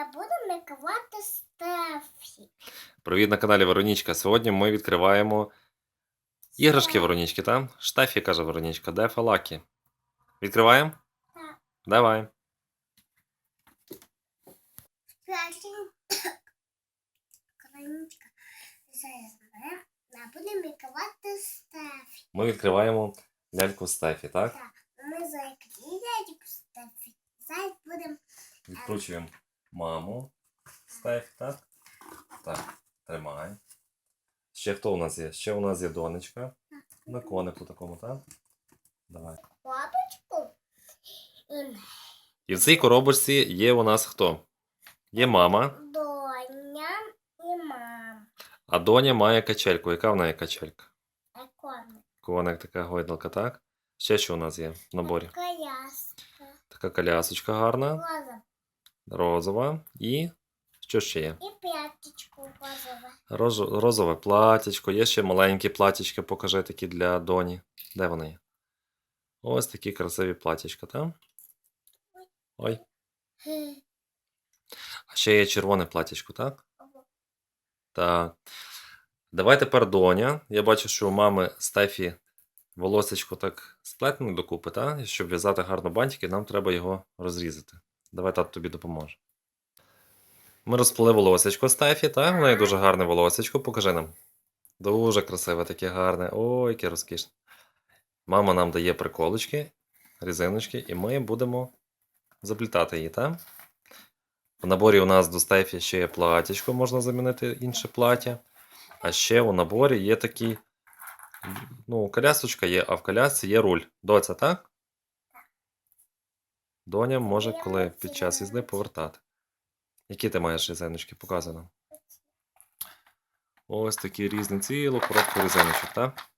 е, будемо лікувати Стефі. Привіт на каналі Веронічка. Сьогодні ми відкриваємо іграшки Веронічки, так? Штефі, каже Веронічка, де фалакі? Відкриваємо? Так. Давай. Будемо лікувати Стефі. Ми відкриваємо ляльку Стефі, так? Так, ми закріємо Стефі. Зараз будемо Відкручуємо маму Стефі, так? Так, тримай. Ще хто у нас є? Ще у нас є донечка. На конику такому, так? Давай. бабочку. І в цій коробочці є у нас хто? Є мама, доня і мам. а доня має качельку. Яка в неї качелька? Екони. Коник така гойдалка, так? Ще що у нас є в наборі? Коляска. Така колясочка гарна, Роза. Розова. І що ще є? І п'яточку розове. Роз... Розове платячко. Є ще маленькі платячки, покажи такі для доні. Де вони є? Ось такі красиві платячка, так? Ой. А ще є червоне платячко, так? Так. Давай тепер доня. Я бачу, що у мами Стефі волосечко так сплетене докупи, так? Щоб в'язати гарно бантики, нам треба його розрізати. Давай тато тобі допоможе. Ми розплели волосечко Стефі, так? В неї дуже гарне волосечко. Покажи нам. Дуже красиве, таке гарне. Ой, яке розкішне. Мама нам дає приколочки, різиночки, і ми будемо заплітати її, так? В наборі у нас до Стефі ще є платячко, можна замінити інше плаття. А ще у наборі є такі. Ну, колясочка є, а в колясці є руль. Доця, так? Доня може, коли під час їзди повертати. Які ти маєш різиночки? Показуй нам. Ось такі різні цілу коробку різиночок, так?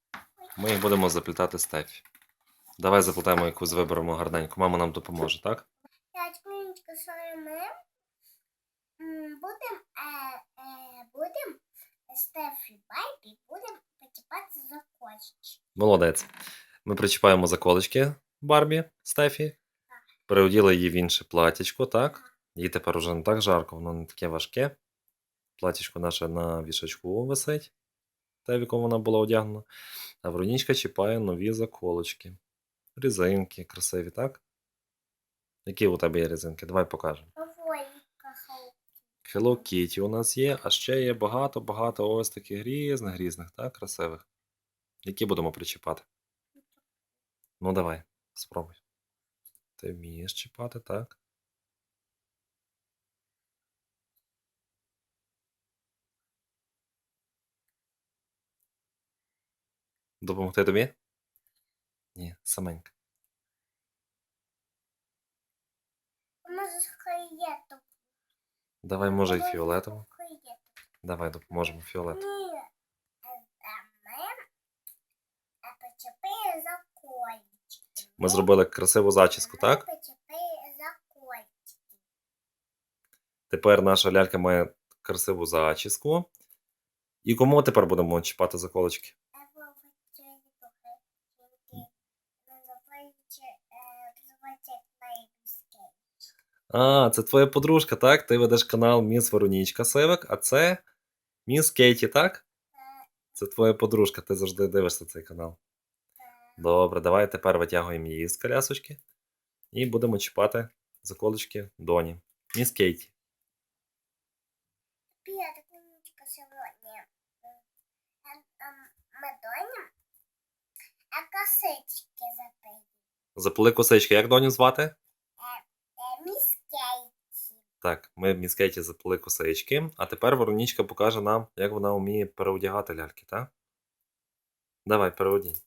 Ми їх будемо заплітати Стефі. Давай заплетаємо якусь виберемо гарненьку. Мама нам допоможе, так? Будемо е, е, будем Стефі Байбі будемо потіпати за кошечки. Молодець. Ми причіпаємо заколочки Барбі Стефі. Переоділи її в інше платічко, так? Їй тепер уже не так жарко, воно не таке важке. Платічко наше на вішачку висить, те, в якому вона була одягнена. А Веронічка чіпає нові заколочки. Різинки красиві, так? Які у тебе є різинки? Давай покажемо. Hello Kitty у нас є, а ще є багато-багато ось таких різних різних, так, красивих. Які будемо причіпати? Ну, давай, спробуй. Ти вмієш чіпати, так? Допомогти тобі? Ні, саменька. Може, хаєту. Давай, може, і фіолетово. Давай допоможемо фіолетово. Ні. е, а Ми е, почепили за кольчики. Ми зробили красиву зачіску, так? Тепер наша лялька має красиву зачіску. І кому тепер будемо чіпати заколочки? Е, А, це твоя подружка, так? Ти ведеш канал Міс Веронічка Сивик, а це Міс Кейті, так? Це твоя подружка, ти завжди дивишся цей канал. Добре, давай тепер витягуємо її з колясочки і будемо чіпати заколочки доні. Міс Кейті. Привет, сегодня. Мы а косички запили. Заплели косички. Як доню звати? Е, Міс Кейті. Так, ми міс Кейті заплели косички, а тепер Веронічка покаже нам, як вона вміє переодягати ляльки, так? Давай, переодінь.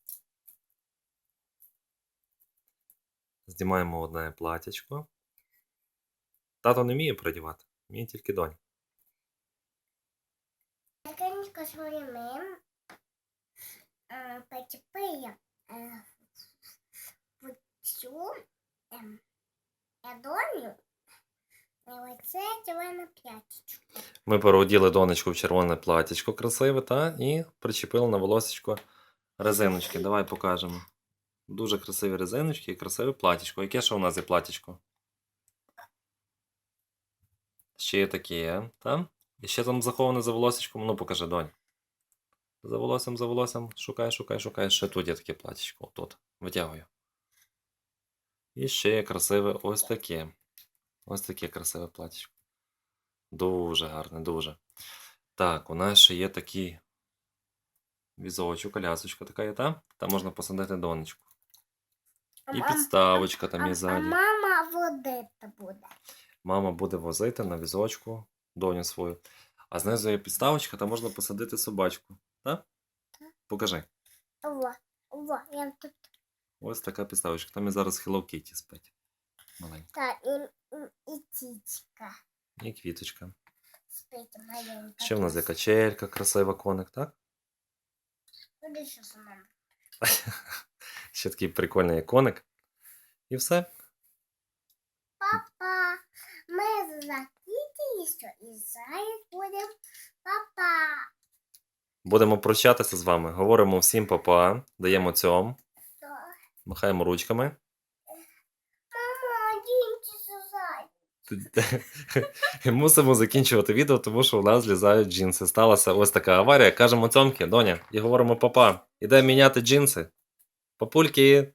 Знімаємо одне платячко. Тато не вміє переодягати, вміє тільки донь. Ем, е, червона п'яточку. Ми переоділи донечку в червоне платячко красиве, та? і причепили на волосечко резиночки. Давай покажемо. Дуже красиві резиночки і красиве платічко. Яке ще у нас є платічко? Ще є такі, та? І ще там заховане за волосечком. Ну, покажи, донь. За волоссям, за волоссям. Шукай, шукай, шукай. Ще тут є таке платічко. Отут. Витягую. І ще є красиве ось таке. Ось таке красиве платічко. Дуже гарне, дуже. Так, у нас ще є такий візочок, колясочка така є, та? Там можна посадити донечку. І підставочка там є ззаді. мама водити буде. Мама буде возити на візочку доню свою. А знизу є підставочка, там можна посадити собачку. Так? Покажи. О, о, я тут. Ось така підставочка. Там і зараз Hello Kitty спить. Маленька. Та, і, і, тічка І квіточка. спить маленька. Ще в нас є качелька, красива коник, так? Куди що з мама? Ще такий прикольний коник. І все. Папа, ми закінчили, що і зараз будемо. Папа. Будемо прощатися з вами. Говоримо всім па-па, даємо цьом, Що? махаємо ручками. Мусимо закінчувати відео, тому що у нас злізають джинси. Сталася ось така аварія. Кажемо цьомки, доня, і говоримо папа. Іде міняти джинси. Папульки,